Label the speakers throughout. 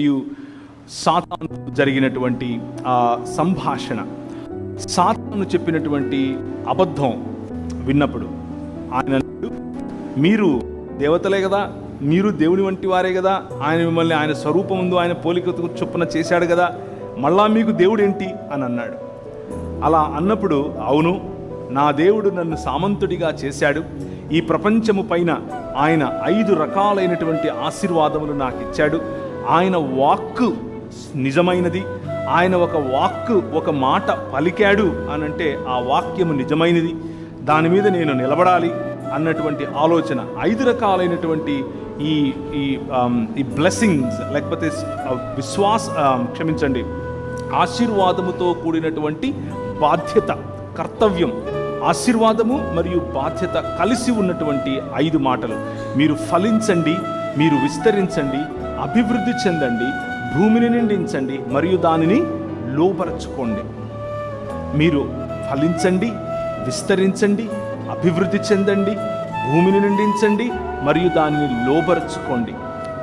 Speaker 1: మరియు సాతాను జరిగినటువంటి ఆ సంభాషణ. సాతాను చెప్పినటువంటి అబద్ధం విన్నప్పుడు ఆయన మీరు దేవతలే కదా మీరు దేవుని వంటి వారే కదా ఆయన మిమ్మల్ని ఆయన స్వరూపం ముందు ఆయన పోలిక చొప్పున చేశాడు కదా మళ్ళా మీకు దేవుడేంటి? అని అన్నాడు. అలా అన్నప్పుడు అవును నా దేవుడు నన్ను సామంతుడిగా చేశాడు. ఈ ప్రపంచము పైన ఆయన ఐదు రకాలైనటువంటి ఆశీర్వాదములు నాకు ఇచ్చాడు ఆయన వాక్కు నిజమైనది. ఆయన ఒక వాక్కు ఒక మాట పలికాడు అనంటే ఆ వాక్యము నిజమైనది. దాని మీద నేను నిలబడాలి అన్నటువంటి ఆలోచన ఐదు రకాలైనటువంటి ఈ ఈ ఈ బ్లెస్సింగ్స్ లేకపోతే విశ్వాస క్షమించండి ఆశీర్వాదముతో కూడినటువంటి బాధ్యత కర్తవ్యం. ఆశీర్వాదము మరియు బాధ్యత కలిసి ఉన్నటువంటి ఐదు మాటలు. మీరు ఫలించండి మీరు విస్తరించండి అభివృద్ధి చెందండి భూమిని నిండించండి మరియు దానిని లోపరచుకోండి మీరు ఫలించండి విస్తరించండి అభివృద్ధి చెందండి భూమిని నిండించండి మరియు దానిని లోపరచుకోండి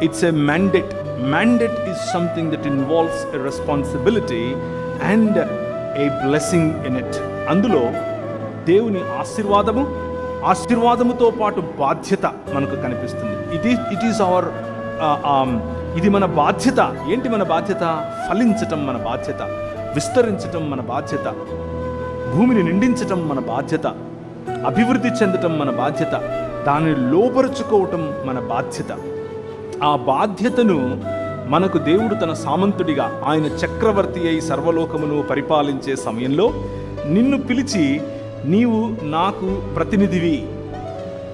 Speaker 1: it's a mandate mandate is something that involves a responsibility and a blessing in it అందులో దేవుని ఆశీర్వాదము ఆశీర్వాదముతో పాటు బాధ్యత మనకు కనిపిస్తుంది. ఇది ఇట్ ఈస్ అవర్ ఇది మన బాధ్యత. ఏంటి మన బాధ్యత? ఫలించటం మన బాధ్యత. విస్తరించటం మన బాధ్యత. భూమిని నిండించటం మన బాధ్యత. అభివృద్ధి చెందటం మన బాధ్యత. దానిని లోపరుచుకోవటం మన బాధ్యత. ఆ బాధ్యతను మనకు దేవుడు తన సామంతుడిగా ఆయన చక్రవర్తి అయి సర్వలోకమును పరిపాలించే సమయంలో నిన్ను పిలిచి నీవు నాకు ప్రతినిధివి.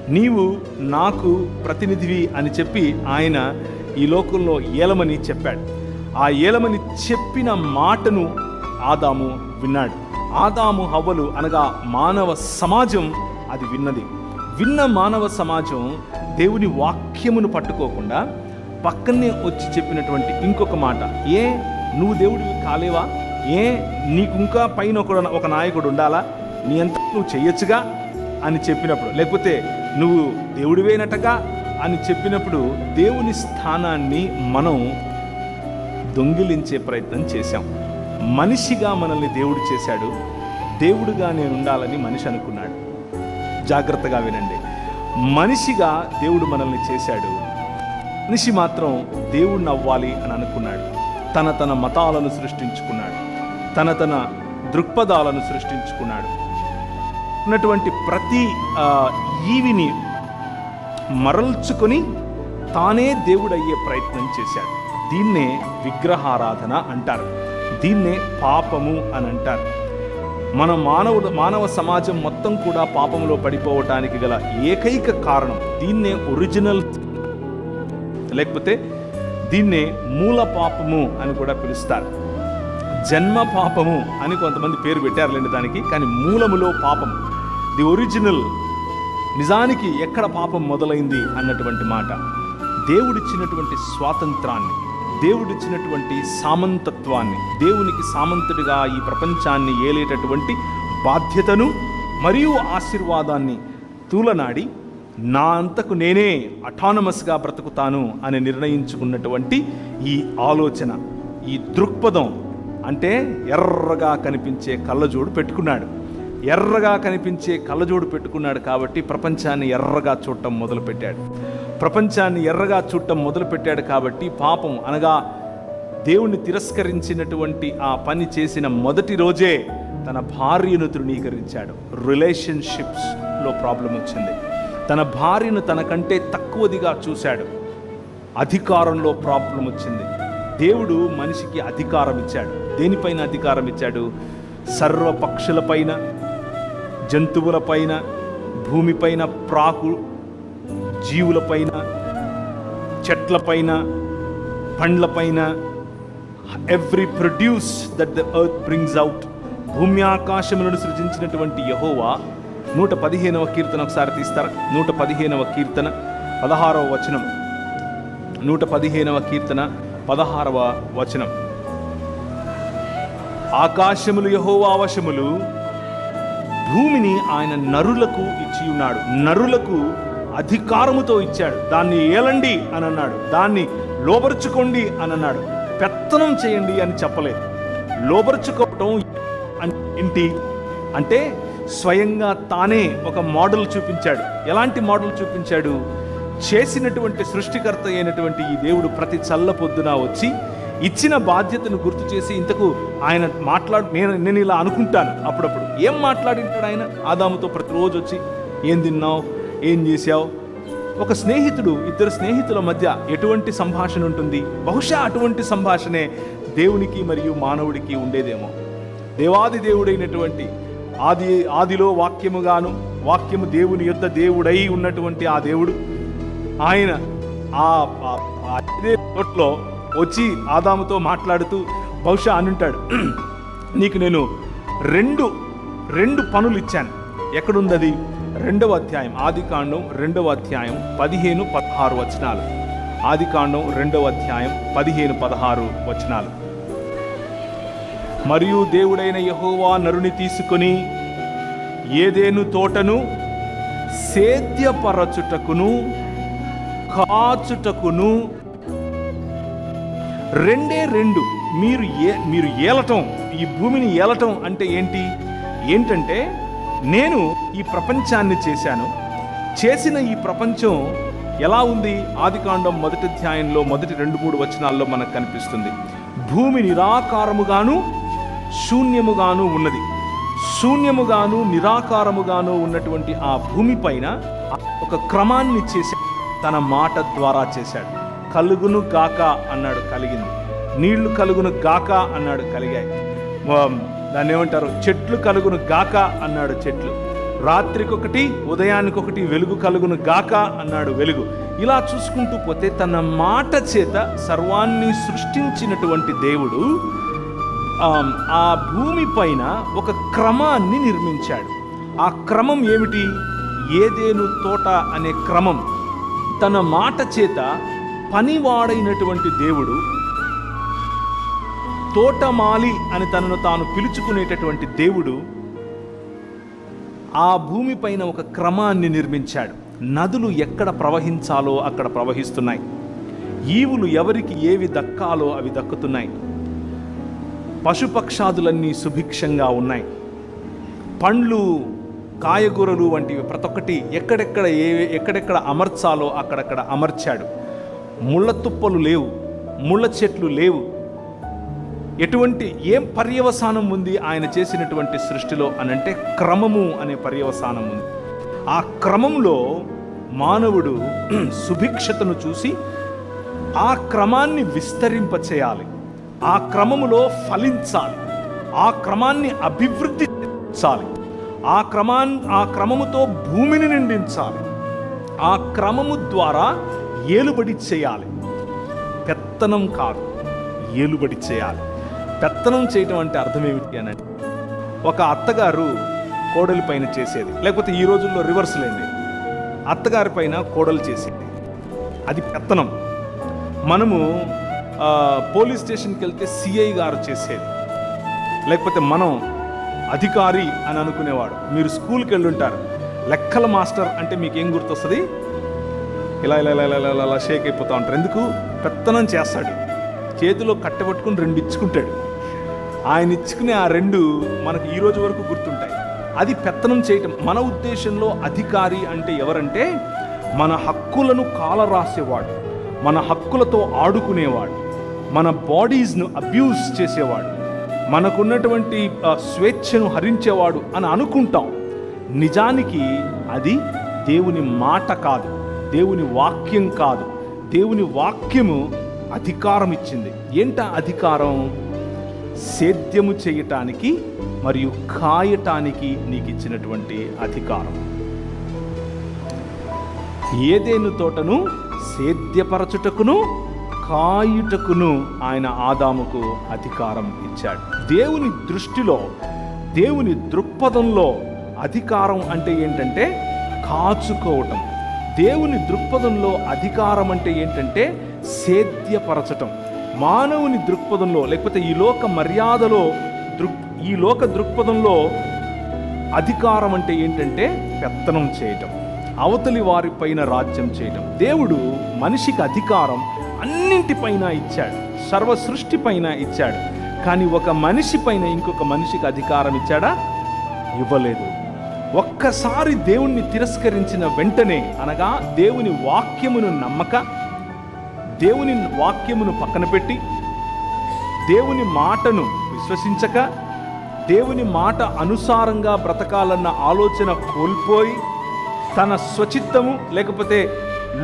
Speaker 1: నీవు నాకు ప్రతినిధివి అని చెప్పి ఆయన ఈ లోకంలో ఏలమని చెప్పాడు. ఆ ఏలమని చెప్పిన మాటను ఆదాము విన్నాడు. ఆదాము హవ్వలు అనగా మానవ సమాజం అది విన్నది. విన్న మానవ సమాజం దేవుని వాక్యమును పట్టుకోకుండా పక్కనే వచ్చి చెప్పినటువంటి ఇంకొక మాట. ఏ నువ్వు దేవుడివి కాలేవా? ఏ నీకు ఇంకా పైన ఒక ఒక నాయకుడు ఉండాలా? నీ అంత నువ్వు చేయొచ్చుగా? అని చెప్పినప్పుడు లేకపోతే నువ్వు దేవుడివేనటగా అని చెప్పినప్పుడు దేవుని స్థానాన్ని మనం దొంగిలించే ప్రయత్నం చేశాం. మనిషిగా మనల్ని దేవుడు చేశాడు. దేవుడుగా నేను ఉండాలని మనిషి అనుకున్నాడు. జాగ్రత్తగా వినండి. మనిషిగా దేవుడు మనల్ని చేశాడు. మనిషి మాత్రం దేవుడిని అవ్వాలి అని అనుకున్నాడు. తన తన మతాలను సృష్టించుకున్నాడు. తన తన దృక్పథాలను సృష్టించుకున్నాడు. ఉన్నటువంటి ప్రతి ఈవిని మరల్చుకొని తానే దేవుడయ్యే ప్రయత్నం చేశాడు. దీన్నే విగ్రహారాధన అంటారు. దీన్నే పాపము అని అంటారు. మన మానవుడు మానవ సమాజం మొత్తం కూడా పాపంలో పడిపోవటానికి గల ఏకైక కారణం దీన్నే ఒరిజినల్ లేకపోతే దీన్నే మూల పాపము అని కూడా పిలుస్తారు. జన్మ పాపము అని కొంతమంది పేరు పెట్టారులేండి దానికి కానీ మూలములో పాపము. ది ఒరిజినల్ నిజానికి ఎక్కడ పాపం మొదలైంది అన్నటువంటి మాట. దేవుడిచ్చినటువంటి స్వాతంత్రాన్ని దేవుడిచ్చినటువంటి సామంతత్వాన్ని దేవునికి సామంతుడిగా ఈ ప్రపంచాన్ని ఏలేటటువంటి బాధ్యతను మరియు ఆశీర్వాదాన్ని తూలనాడి నా అంతకు నేనే అటానమస్గా బ్రతుకుతాను అని నిర్ణయించుకున్నటువంటి ఈ ఆలోచన ఈ దృక్పథం అంటే ఎర్రగా కనిపించే కళ్ళజోడు పెట్టుకున్నాడు. ఎర్రగా కనిపించే కళ్ళజోడు పెట్టుకున్నాడు కాబట్టి ప్రపంచాన్ని ఎర్రగా చూడటం మొదలుపెట్టాడు. ప్రపంచాన్ని ఎర్రగా చూడటం మొదలుపెట్టాడు కాబట్టి పాపం అనగా దేవుణ్ణి తిరస్కరించినటువంటి ఆ పని చేసిన మొదటి రోజే తన భార్యను తృణీకరించాడు. రిలేషన్షిప్స్లో ప్రాబ్లం వచ్చింది. తన భార్యను తనకంటే తక్కువదిగా చూశాడు. అధికారంలో ప్రాబ్లం వచ్చింది. దేవుడు మనిషికి అధికారం ఇచ్చాడు. దేనిపైన అధికారం ఇచ్చాడు? సర్వ పక్షులపైన జంతువులపైన భూమిపైన ప్రాకు జీవులపైన చెట్లపైన పండ్లపైన every produce that the earth brings out భూమి ఆకాశములను సృజించినటువంటి యహోవా నూట పదిహేనవ కీర్తన ఒకసారి తీస్తారా? నూట పదిహేనవ కీర్తన పదహారవ వచనం. నూట పదిహేనవ కీర్తన పదహారవ వచనం. ఆకాశములు యహోవా వశములు భూమిని ఆయన నరులకు ఇచ్చి ఉన్నాడు. నరులకు అధికారముతో ఇచ్చాడు. దాన్ని ఏలండి అని అన్నాడు. దాన్ని లోపరుచుకోండి అని అన్నాడు. పెత్తనం చేయండి అని చెప్పలేదు. లోబరుచుకోవటం ఏంటి? అంటే స్వయంగా తానే ఒక మోడల్ చూపించాడు. ఎలాంటి మోడల్ చూపించాడు? చేసినటువంటి సృష్టికర్త అయినటువంటి ఈ దేవుడు ప్రతి చల్ల పొద్దున వచ్చి ఇచ్చిన బాధ్యతను గుర్తు చేసి ఇంతకు ఆయన మాట్లాడు నేను నేను ఇలా అనుకుంటాను అప్పుడప్పుడు. ఏం మాట్లాడింటాడు ఆయన? ఆదాముతో ప్రతిరోజు వచ్చి ఏం తిన్నావు? ఏం చేసావు ఒక స్నేహితుడు ఇద్దరు స్నేహితుల మధ్య ఎటువంటి సంభాషణ ఉంటుంది? బహుశా అటువంటి సంభాషణే దేవునికి మరియు మానవుడికి ఉండేదేమో. దేవాది దేవుడైనటువంటి ఆది ఆదిలో వాక్యముగాను వాక్యము దేవుని యొద్ద దేవుడై ఉన్నటువంటి ఆ దేవుడు ఆయన ఆ ఇదే తోటలో వచ్చి ఆదాముతో మాట్లాడుతూ బహుశా అనుంటాడు నీకు నేను రెండు రెండు పనులు ఇచ్చాను. ఎక్కడుంది అది రెండవ అధ్యాయం ఆది కాండం రెండవ అధ్యాయం పదిహేను పదహారు వచనాలు. ఆది కాండం రెండవ అధ్యాయం పదిహేను పదహారు వచనాలు. మరియు దేవుడైన యహోవా నరుని తీసుకొని ఏదేను తోటను సేద్యపరచుటకును కాచుటకును రెండే రెండు. మీరు ఏ మీరు ఏలటం ఈ భూమిని ఏలటం అంటే ఏంటి? ఏంటంటే నేను ఈ ప్రపంచాన్ని చేశాను. చేసిన ఈ ప్రపంచం ఎలా ఉంది? ఆదికాండం మొదటి అధ్యాయంలో మొదటి రెండు మూడు వచనాల్లో మనకు కనిపిస్తుంది. భూమి నిరాకారముగాను శూన్యముగాను ఉన్నది. శూన్యముగాను నిరాకారముగాను ఉన్నటువంటి ఆ భూమి పైన ఒక క్రమాన్ని చేశాడు తన మాట ద్వారా చేశాడు. కలుగును గాక అన్నాడు కలిగింది. నీళ్ళు కలుగును గాక అన్నాడు కలిగాయి. దాన్ని ఏమంటారు? చెట్లు కలుగును గాక అన్నాడు చెట్లు. రాత్రికొకటి ఉదయానికొకటి వెలుగు కలుగును గాక అన్నాడు వెలుగు. ఇలా చూసుకుంటూ పోతే తన మాట చేత సర్వాన్ని సృష్టించినటువంటి దేవుడు ఆ భూమి పైన ఒక క్రమాన్ని నిర్మించాడు. ఆ క్రమం ఏమిటి? ఏదేను తోట అనే క్రమం. తన మాట చేత పనివాడైనటువంటి దేవుడు తోటమాలి అని తనను తాను పిలుచుకునేటటువంటి దేవుడు ఆ భూమిపైన ఒక క్రమాన్ని నిర్మించాడు. నదులు ఎక్కడ ప్రవహించాలో అక్కడ ప్రవహిస్తున్నాయి. ఈవులు ఎవరికి ఏవి దక్కాలో అవి దక్కుతున్నాయి. పశుపక్షాదులన్నీ సుభిక్షంగా ఉన్నాయి. పండ్లు కాయగూరలు వంటివి ప్రతి ఒక్కటి ఎక్కడెక్కడ ఏ ఎక్కడెక్కడ అమర్చాలో అక్కడక్కడ అమర్చాడు. ముళ్ళ తుప్పలు లేవు ముళ్ళ చెట్లు లేవు. ఎటువంటి ఏం పర్యవసానం ఉంది ఆయన చేసినటువంటి సృష్టిలో అనంటే క్రమము అనే పర్యవసానం ఉంది. ఆ క్రమంలో మానవుడు సుభిక్షతను చూసి ఆ క్రమాన్ని విస్తరింపచేయాలి. ఆ క్రమములో ఫలించాలి. ఆ క్రమాన్ని అభివృద్ధి చాలి ఆ క్రమాన్ ఆ క్రమముతో భూమిని నిండించాలి. ఆ క్రమము ద్వారా ఏలుబడి చేయాలి. పెత్తనం కాదు ఏలుబడి చేయాలి. పెత్తనం చేయటం అంటే అర్థం ఏమిటి అని ఒక అత్తగారు కోడలి పైన చేసేది. లేకపోతే ఈ రోజుల్లో రివర్స్ లేండి అత్తగారి పైన కోడలు చేసేది. అది పెత్తనం. మనము పోలీస్ స్టేషన్కి వెళ్తే సిఐ గారు చేసేది. లేకపోతే మనం అధికారి అని అనుకునేవాడు. మీరు స్కూల్కి వెళ్ళుంటారు. లెక్కల మాస్టర్ అంటే మీకు ఏం గుర్తొస్తుంది? ఇలా ఇలా ఇలా ఇలా ఇలా షేక్ అయిపోతూ ఉంటారు. ఎందుకు? పెత్తనం చేస్తాడు. చేతిలో కట్టబట్టుకుని రెండు ఇచ్చుకుంటాడు. ఆయన ఇచ్చుకునే ఆ రెండు మనకు ఈ రోజు వరకు గుర్తుంటాయి. అది పెత్తనం చేయటం. మన ఉద్దేశంలో అధికారి అంటే ఎవరంటే మన హక్కులను కాలరాసేవాడు. మన హక్కులతో ఆడుకునేవాడు. మన బాడీస్ను అబ్యూస్ చేసేవాడు. మనకున్నటువంటి స్వేచ్ఛను హరించేవాడు అని అనుకుంటాం. నిజానికి అది దేవుని మాట కాదు. దేవుని వాక్యం కాదు. దేవుని వాక్యము అధికారం ఇచ్చింది. ఏంట అధికారం? సేద్యము చేయటానికి మరియు కాయటానికి నీకు ఇచ్చినటువంటి అధికారం. ఏదేను తోటను? సేద్యపరచుటకును కాయుటకును ఆయన ఆదాముకు అధికారం ఇచ్చాడు. దేవుని దృష్టిలో దేవుని దృక్పథంలో అధికారం అంటే ఏంటంటే కాచుకోవటం. దేవుని దృక్పథంలో అధికారం అంటే ఏంటంటే సేద్యపరచటం. మానవుని దృక్పథంలో లేకపోతే ఈ లోక మర్యాదలో దృక్ ఈ లోక దృక్పథంలో అధికారం అంటే ఏంటంటే పెత్తనం చేయటం. అవతలి వారిపైన రాజ్యం చేయటం. దేవుడు మనిషికి అధికారం అన్నింటిపైన ఇచ్చాడు. సర్వ సృష్టి పైన ఇచ్చాడు. కానీ ఒక మనిషి పైన ఇంకొక మనిషికి అధికారం ఇచ్చాడా? ఇవ్వలేదు. ఒక్కసారి దేవుణ్ణి తిరస్కరించిన వెంటనే అనగా దేవుని వాక్యమును నమ్మక దేవుని వాక్యమును పక్కన పెట్టి దేవుని మాటను విశ్వసించక దేవుని మాట అనుసారంగా బ్రతకాలన్న ఆలోచన కోల్పోయి తన స్వచిత్తము లేకపోతే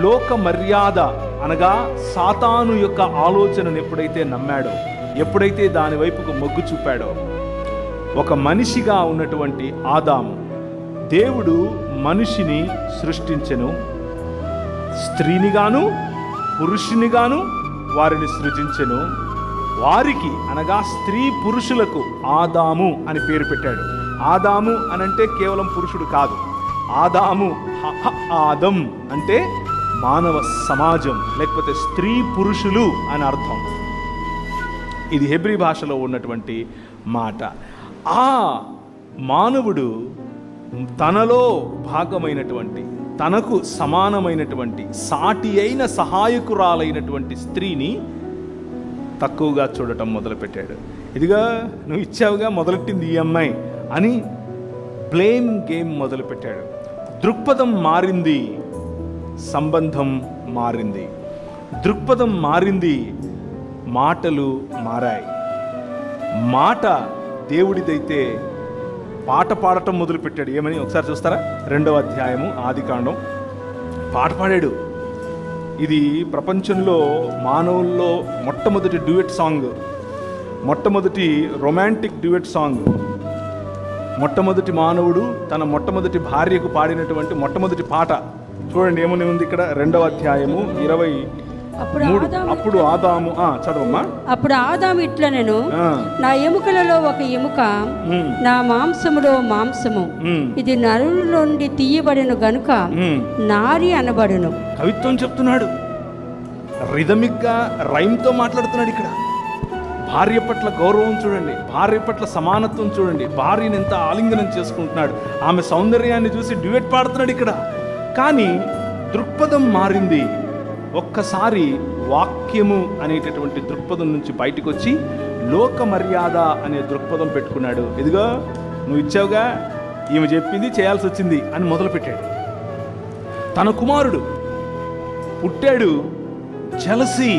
Speaker 1: లోక మర్యాద అనగా సాతాను యొక్క ఆలోచనను ఎప్పుడైతే నమ్మాడో ఎప్పుడైతే దాని వైపుకు మొగ్గు చూపాడో ఒక మనిషిగా ఉన్నటువంటి ఆదాము దేవుడు మనిషిని సృష్టించెను. స్త్రీనిగాను పురుషునిగాను వారిని సృజించెను. వారికి అనగా స్త్రీ పురుషులకు ఆదాము అని పేరు పెట్టాడు. ఆదాము అనంటే కేవలం పురుషుడు కాదు. ఆదాము ఆదం అంటే మానవ సమాజం లేకపోతే స్త్రీ పురుషులు అని అర్థం. ఇది హెబ్రి భాషలో ఉన్నటువంటి మాట. ఆ మానవుడు తనలో భాగమైనటువంటి తనకు సమానమైనటువంటి సాటి అయిన సహాయకురాలైనటువంటి స్త్రీని తక్కువగా చూడటం మొదలుపెట్టాడు. ఇదిగా నువ్వు ఇచ్చావుగా మొదలెట్టింది ఈ అమ్మాయి అని బ్లేమ్ గేమ్ మొదలుపెట్టాడు. దృక్పథం మారింది సంబంధం మారింది. దృక్పథం మారింది మాటలు మారాయి. మాట దేవుడిదైతే పాట పాడటం మొదలుపెట్టాడు. ఏమని? ఒకసారి చూస్తారా? రెండవ అధ్యాయము ఆది కాండం. పాట పాడాడు. ఇది ప్రపంచంలో మానవుల్లో మొట్టమొదటి డ్యూయట్ సాంగ్. మొట్టమొదటి రొమాంటిక్ డ్యూయట్ సాంగ్. మొట్టమొదటి మానవుడు తన మొట్టమొదటి భార్యకు పాడినటువంటి మొట్టమొదటి పాట. చూడండి ఏమని ఉంది ఇక్కడ? రెండవ అధ్యాయము ఇరవై
Speaker 2: అప్పుడు
Speaker 1: అప్పుడు ఆదాము. చదవమ్మా.
Speaker 2: అప్పుడు ఆదాము ఇట్ల నేను నా ఎముకలలో ఒక ఎముక నా మాంసములో మాంసము. ఇది నరుల నుండి తీయబడిన గనుక. నారి అనబడును.
Speaker 1: కవిత్వం చెప్తున్నాడు. రిథమిక్గా రైమ్తో మాట్లాడుతున్నాడు ఇక్కడ. భార్య పట్ల గౌరవం చూడండి భార్య పట్ల సమానత్వం చూడండి భార్యను ఎంత ఆలింగనం చేసుకుంటున్నాడు. ఆమె సౌందర్యాన్ని చూసి డ్యూయట్ పాడుతున్నాడు ఇక్కడ. కానీ దృక్పథం మారింది. ఒక్కసారి వాక్యము అనేటటువంటి దృక్పథం నుంచి బయటకు వచ్చి లోక మర్యాద అనే దృక్పథం పెట్టుకున్నాడు. ఇదిగో నువ్వు ఇచ్చావుగా ఈమె చెప్పింది చేయాల్సి వచ్చింది అని మొదలుపెట్టాడు. తన కుమారుడు పుట్టాడు జలసి.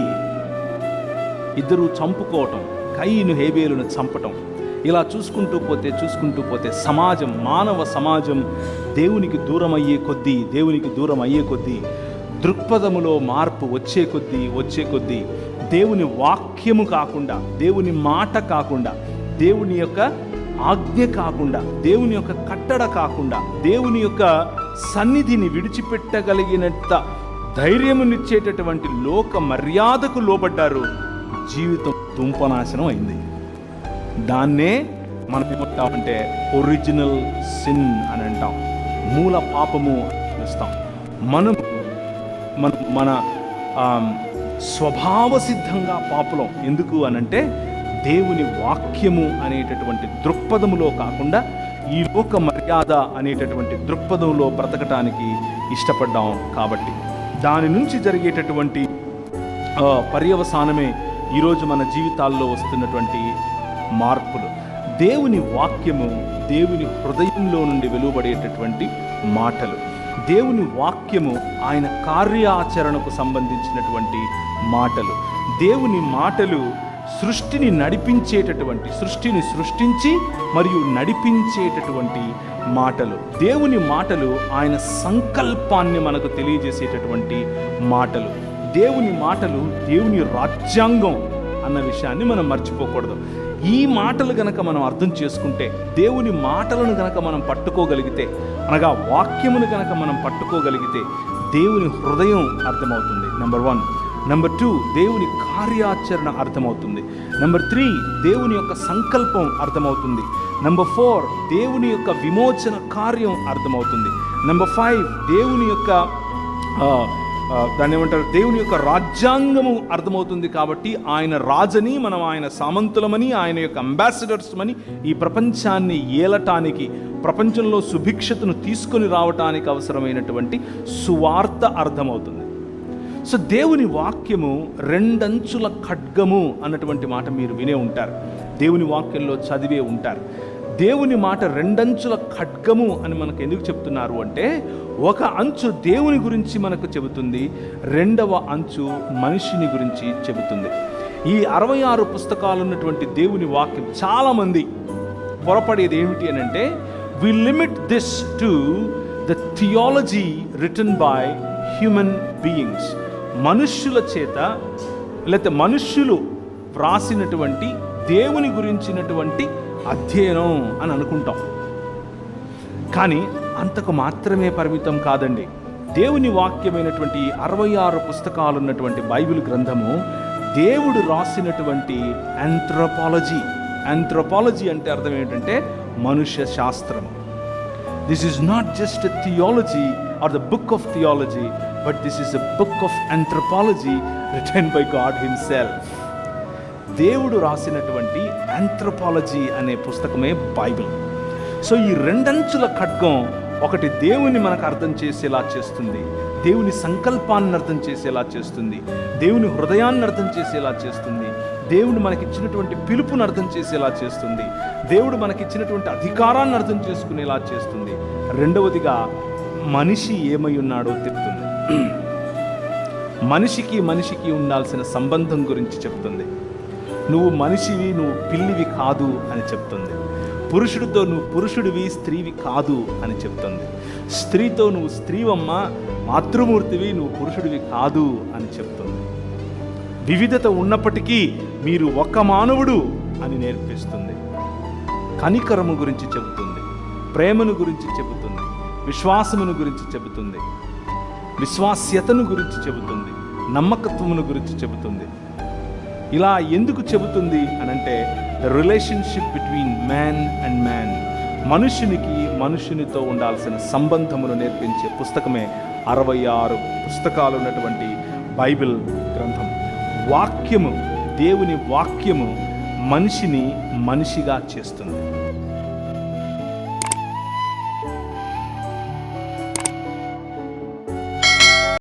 Speaker 1: ఇద్దరు చంపుకోవటం కయ్యను హేబేలును చంపటం. ఇలా చూసుకుంటూ పోతే చూసుకుంటూ పోతే సమాజం మానవ సమాజం దేవునికి దూరం అయ్యే కొద్దీ దేవునికి దూరం అయ్యే కొద్దీ దృక్పథములో మార్పు వచ్చే కొద్దీ వచ్చే కొద్దీ దేవుని వాక్యము కాకుండా దేవుని మాట కాకుండా దేవుని యొక్క ఆజ్ఞ కాకుండా దేవుని యొక్క కట్టడ కాకుండా దేవుని యొక్క సన్నిధిని విడిచిపెట్టగలిగినంత ధైర్యమునిచ్చేటటువంటి లోక మర్యాదకు లోబడ్డారు. జీవితం తుంపనాశనం అయింది. దాన్నే మనం ఏమంటామంటే ఒరిజినల్ సిన్ అని అంటాం. మూల పాపము పిలుస్తాం. మనం మన మన స్వభావ సిద్ధంగా పాపులం. ఎందుకు అనంటే దేవుని వాక్యము అనేటటువంటి దృక్పథములో కాకుండా ఈ లోక మర్యాద అనేటటువంటి దృక్పథంలో బ్రతకటానికి ఇష్టపడ్డాం కాబట్టి. దాని నుంచి జరిగేటటువంటి పర్యవసానమే ఈరోజు మన జీవితాల్లో వస్తున్నటువంటి మార్పులు. దేవుని వాక్యము దేవుని హృదయంలో నుండి వెలువడేటటువంటి మాటలు. దేవుని వాక్యము ఆయన కార్యాచరణకు సంబంధించినటువంటి మాటలు. దేవుని మాటలు సృష్టిని నడిపించేటటువంటి సృష్టిని సృష్టించి మరియు నడిపించేటటువంటి మాటలు. దేవుని మాటలు ఆయన సంకల్పాన్ని మనకు తెలియజేసేటటువంటి మాటలు. దేవుని మాటలు దేవుని రాజ్యాంగం అన్న విషయాన్ని మనం మర్చిపోకూడదు. ఈ మాటలు గనక మనం అర్థం చేసుకుంటే దేవుని మాటలను గనక మనం పట్టుకోగలిగితే అనగా వాక్యమును కనుక మనం పట్టుకోగలిగితే దేవుని హృదయం అర్థమవుతుంది. నెంబర్ వన్ నెంబర్ టూ దేవుని కార్యాచరణ అర్థమవుతుంది. నెంబర్ త్రీ దేవుని యొక్క సంకల్పం అర్థమవుతుంది. నెంబర్ ఫోర్ దేవుని యొక్క విమోచన కార్యం అర్థమవుతుంది. నెంబర్ ఫైవ్ దేవుని యొక్క దాన్ని ఏమంటారు? దేవుని యొక్క రాజ్యాంగము అర్థమవుతుంది కాబట్టి ఆయన రాజని మనం ఆయన సామంతులమని ఆయన యొక్క అంబాసిడర్స్ అని ఈ ప్రపంచాన్ని ఏలటానికి ప్రపంచంలో సుభిక్షతను తీసుకొని రావటానికి అవసరమైనటువంటి సువార్త అర్థమవుతుంది. సో దేవుని వాక్యము రెండంచుల ఖడ్గము అన్నటువంటి మాట మీరు వినే ఉంటారు. దేవుని వాక్యంలో చదివే ఉంటారు. దేవుని మాట రెండంచుల ఖడ్గము అని మనకు ఎందుకు చెప్తున్నారు అంటే ఒక అంచు దేవుని గురించి మనకు చెబుతుంది రెండవ అంచు మనిషిని గురించి చెబుతుంది. ఈ అరవై ఆరు పుస్తకాలు ఉన్నటువంటి దేవుని వాక్యం చాలామంది పొరపడేది ఏమిటి అని అంటే we limit this to the theology written by human beings మనుష్యుల చేత లేకపోతే మనుష్యులు వ్రాసినటువంటి దేవుని గురించినటువంటి అధ్యయనం అని అనుకుంటాం. కానీ అంతకు మాత్రమే పరిమితం కాదండి. దేవుని వాక్యమైనటువంటి అరవై ఆరు పుస్తకాలు ఉన్నటువంటి బైబిల్ గ్రంథము దేవుడు రాసినటువంటి ఆంథ్రోపాలజీ ఆంథ్రోపాలజీ అంటే అర్థం ఏంటంటే మనుష్య శాస్త్రం. This is not just theology or the book of theology but this is the book of anthropology written by God himself దేవుడు రాసినటువంటి ఆంథ్రపాలజీ అనే పుస్తకమే బైబిల్. సో ఈ రెండంచుల ఖడ్గం ఒకటి దేవుని మనకు అర్థం చేసేలా చేస్తుంది దేవుని సంకల్పాన్ని అర్థం చేసేలా చేస్తుంది దేవుని హృదయాన్ని అర్థం చేసేలా చేస్తుంది దేవుడు మనకిచ్చినటువంటి పిలుపుని అర్థం చేసేలా చేస్తుంది దేవుడు మనకిచ్చినటువంటి అధికారాన్ని అర్థం చేసుకునేలా చేస్తుంది. రెండవదిగా మనిషి ఏమై ఉన్నాడో చెప్తుంది మనిషికి మనిషికి ఉండాల్సిన సంబంధం గురించి చెప్తుంది. నువ్వు మనిషివి నువ్వు పిల్లివి కాదు అని చెప్తుంది. పురుషుడితో నువ్వు పురుషుడివి స్త్రీవి కాదు అని చెప్తుంది. స్త్రీతో నువ్వు స్త్రీవమ్మ మాతృమూర్తివి నువ్వు పురుషుడివి కాదు అని చెప్తుంది. వివిధత ఉన్నప్పటికీ మీరు ఒక్క మానవుడు అని నేర్పిస్తుంది. కనికరము గురించి చెబుతుంది. ప్రేమను గురించి చెబుతుంది. విశ్వాసమును గురించి చెబుతుంది. విశ్వాస్యతను గురించి చెబుతుంది. నమ్మకత్వమును గురించి చెబుతుంది. ఇలా ఎందుకు చెబుతుంది అని అంటే the relationship between man and man మనుషునికి మనుషునితో ఉండాల్సిన సంబంధమును నేర్పించే పుస్తకమే అరవై ఆరు పుస్తకాలు ఉన్నటువంటి బైబిల్ గ్రంథం. వాక్యము దేవుని వాక్యము మనిషిని మనిషిగా చేస్తుంది.